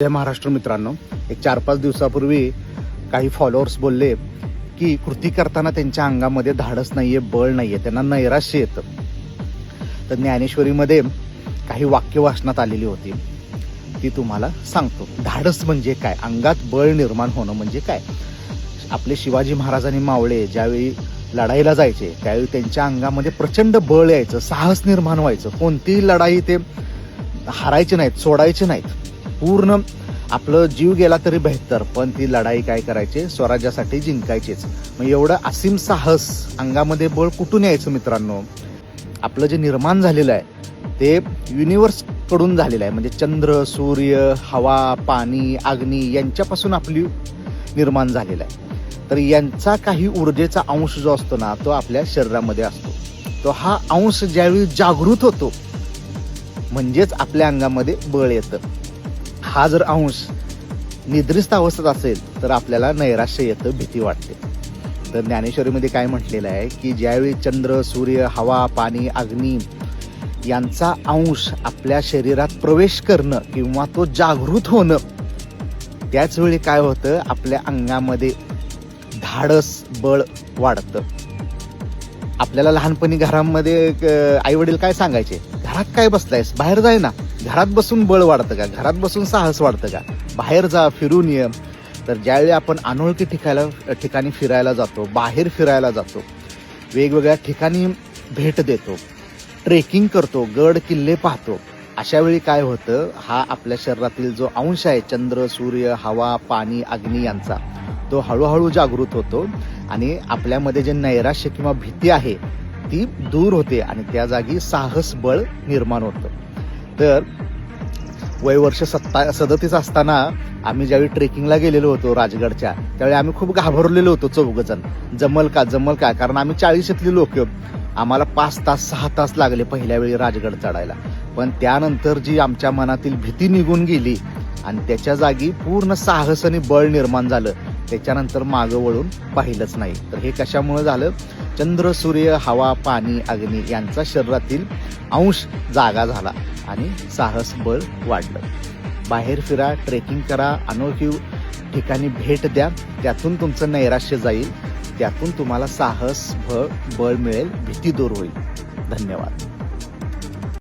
जय महाराष्ट्र मित्रांनो. एक चार पाच दिवसापूर्वी काही फॉलोअर्स बोलले की कृती करताना त्यांच्या अंगामध्ये धाडस नाहीये बळ नाहीये त्यांना नैराश्य येतं. तर ज्ञानेश्वरीमध्ये काही वाक्य वाचनात आलेली होती. ती तुम्हाला सांगतो. धाडस म्हणजे काय? अंगात बळ निर्माण होणं म्हणजे काय? आपले शिवाजी महाराजांनी मावळे ज्यावेळी लढाईला जायचे त्यावेळी त्यांच्या अंगामध्ये प्रचंड बळ यायचं साहस निर्माण व्हायचं. कोणतीही लढाई ते हारायचे नाहीत सोडायचे नाहीत. पूर्ण. आपलं जीव गेला तरी बेहतर पण ती लढाई काय करायची? स्वराज्यासाठी जिंकायचीच. मग एवढं असीम साहस अंगामध्ये बळ कुठून यायचं मित्रांनो? आपलं जे निर्माण झालेलं आहे ते युनिवर्सकडून झालेलं आहे. म्हणजे चंद्र सूर्य हवा पाणी अग्नी यांच्यापासून आपली निर्माण झालेलं आहे. तर यांचा काही ऊर्जेचा अंश जो असतो ना तो आपल्या शरीरामध्ये असतो. तो हा अंश ज्यावेळी जागृत होतो म्हणजेच आपल्या अंगामध्ये बळ येतं. हा जर अंश निद्रिस्त अवस्थेत असेल तर आपल्याला नैराश्य येतं भीती वाटते. तर ज्ञानेश्वरीमध्ये काय म्हटलेलं आहे की ज्यावेळी चंद्र सूर्य हवा पाणी अग्नी यांचा अंश आपल्या शरीरात प्रवेश करणं किंवा तो जागृत होणं त्याचवेळी काय होतं? आपल्या अंगामध्ये धाडस बळ वाढतं. आपल्याला लहानपणी घरामध्ये आई वडील काय सांगायचे? घरात काय बसलायस? बाहेर जाय ना. घरात बसून बळ वाढतं का? घरात बसून साहस वाढतं का? बाहेर जा फिरून ये तर ज्यावेळी आपण अनोळखी ठिकायला ठिकाणी फिरायला जातो बाहेर फिरायला जातो वेगवेगळ्या ठिकाणी भेट देतो ट्रेकिंग करतो गड किल्ले पाहतो अशा वेळी काय होतं? हा आपल्या शरीरातील जो अंश आहे चंद्र सूर्य हवा पाणी अग्नी यांचा तो हळूहळू जागृत होतो आणि आपल्यामध्ये जे नैराश्य किंवा भीती आहे ती दूर होते आणि त्या जागी साहस बळ निर्माण होतं. तर वय वर्ष सत्ता सदतीस असताना आम्ही ज्यावेळी ट्रेकिंगला गेलेलो होतो राजगडच्या त्यावेळी आम्ही खूप घाबरलेलो होतो चौघजण. जमल का जमल का? कारण आम्ही चाळीसातली लोक आम्हाला पाच तास सहा तास लागले पहिल्या वेळी राजगड चढायला. पण त्यानंतर जी आमच्या मनातील भीती निघून गेली आणि त्याच्या जागी पूर्ण साहस आणि बळ निर्माण झालं त्याच्यानंतर मागं वळून पाहिलंच नाही. तर हे कशामुळे झालं? चंद्र सूर्य हवा पाणी अग्नी यांचा शरीरातील अंश जागा झाला. आणि साहस बळ वाढलं. बाहेर फिरा ट्रेकिंग करा अनोखी ठिकाणी भेट द्या त्यातून तुमचं नैराश्य जाईल त्यातून तुम्हाला साहस भ बळ मिळेल भीती दूर होईल. धन्यवाद.